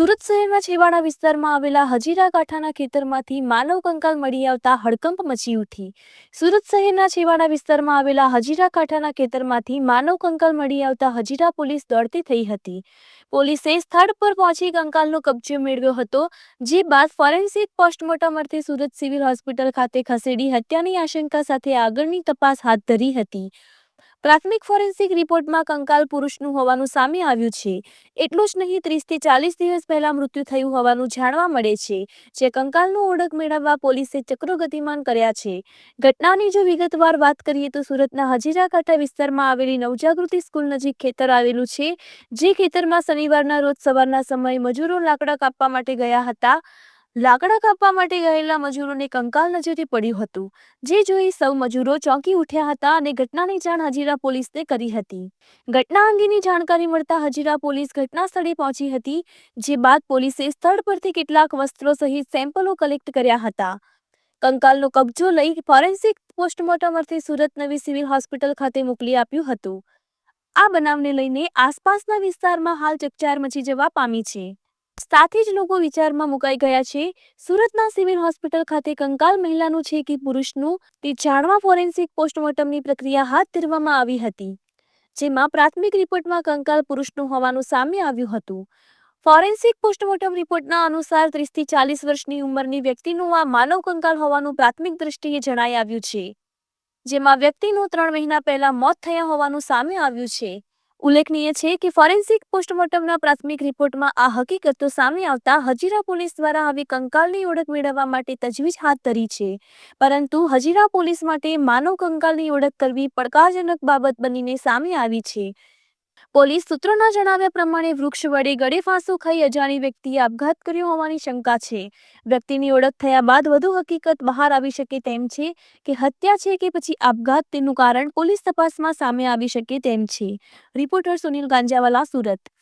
સુરત શહેરના છેવાડા વિસ્તારમાં આવેલા હજીરા કાંઠાના ખેતરમાંથી માનવ કંકાલ મળી આવતા હડકંપ મચી ઉઠી. સુરત શહેરના છેવાડા વિસ્તારમાં આવેલા હજીરા કાંઠાના ખેતરમાંથી માનવ કંકાલ મળી આવતા હજીરા પોલીસ દોડતી થઈ હતી. પોલીસે સ્થળ પર પહોંચી કંકાલનો કબજો મેળવ્યો હતો, જે બાદ ફોરેન્સિક પોસ્ટમોર્ટમ અર્થે સુરત સિવિલ હોસ્પિટલ ખાતે ખસેડી હત્યાની આશંકા સાથે આગળની તપાસ હાથ ધરી હતી. પ્રાથમિક ફોરેન્સિક રિપોર્ટમાં કંકાલ પુરુષનું હોવાનું સામે આવ્યું છે. એટલું જ નહીં, ત્રીસથી ચાલીસ દિવસ પહેલા મૃત્યુ થયું હોવાનું જાણવા મળે છે, જે કંકાલનું ઓળખ મેળવવા પોલીસે ચક્રો ગતિમાન કર્યા છે. ઘટનાની જો વિગતવાર વાત કરીએ તો સુરતના હજીરા કાંઠા વિસ્તારમાં આવેલી નવજાગૃતિ સ્કૂલ નજીક ખેતર આવેલું છે, જે ખેતરમાં શનિવારના રોજ સવારના સમયે મજૂરો લાકડા કાપવા માટે ગયા હતા. લાકડા કાપવા માટે ગયેલા મજૂરોને કંકાલ નજરે પડ્યું હતું. જે જોઈ સૌ મજૂરો ચોંકી ઉઠ્યા હતા અને ઘટનાની જાણ હજીરા પોલીસને કરી હતી. ઘટના અંગેની જાણકારી મળતા હજીરા પોલીસ ઘટના સ્થળે પહોંચી હતી, જે બાદ પોલીસે સ્થળ પરથી કેટલાક વસ્ત્રો સહિત સેમ્પલો કલેક્ટ કર્યા હતા. કંકાલનો કબજો લઈ ફોરેન્સિક પોસ્ટમોર્ટમ અર્થે સુરત નવી સિવિલ હોસ્પિટલ ખાતે મોકલી આપ્યું હતું. આ બનાવને લઈને આસપાસના વિસ્તારમાં હાલ ચકચાર મચી જવા પામી છે. સાથે જ લોકો વિચારમાં મુકાઈ ગયા છે. સુરતના સિવિલ હોસ્પિટલ ખાતે કંકાલ મહિલાનું છે કે પુરુષનું તે જાણવા ફોરેન્સિક પોસ્ટમોર્ટમની પ્રક્રિયા હાથ ધરવામાં આવી હતી, જેમાં પ્રાથમિક રિપોર્ટમાં કંકાલ પુરુષનું હોવાનું સામે આવ્યું હતું. ફોરેન્સિક પોસ્ટમોર્ટમ રિપોર્ટના અનુસાર ત્રીસથી ચાલીસ વર્ષની ઉંમરની વ્યક્તિનું આ માનવ કંકાલ હોવાનું પ્રાથમિક દ્રષ્ટિએ જણાઈ આવ્યું છે, જેમાં વ્યક્તિનું ત્રણ મહિના પહેલા મોત થયા હોવાનું સામે આવ્યું છે. ઉલ્લેખનીય છે કે ફોરેન્સિક પોસ્ટમોર્ટમના પ્રાથમિક રિપોર્ટમાં આ હકીકતો સામે આવતા હજીરા પોલીસ દ્વારા હવે કંકાલની ઓળખ મેળવવા માટે તજવીજ હાથ ધરી છે. પરંતુ હજીરા પોલીસ માટે માનવ કંકાલની ઓળખ કરવી પડકારજનક બાબત બનીને સામે આવી છે. પોલીસ સૂત્રોના જણાવ્યા પ્રમાણે વૃક્ષ વડે ગળે ફાંસો ખાઈ અજાણી વ્યક્તિએ આપઘાત કર્યો હોવાની શંકા છે. વ્યક્તિની ઓળખ થયા બાદ વધુ હકીકત બહાર આવી શકે તેમ છે કે હત્યા છે કે પછી આપઘાત તેનું કારણ પોલીસ તપાસમાં સામે આવી શકે તેમ છે. રિપોર્ટર સુનિલ ગાંજાવાલા, સુરત.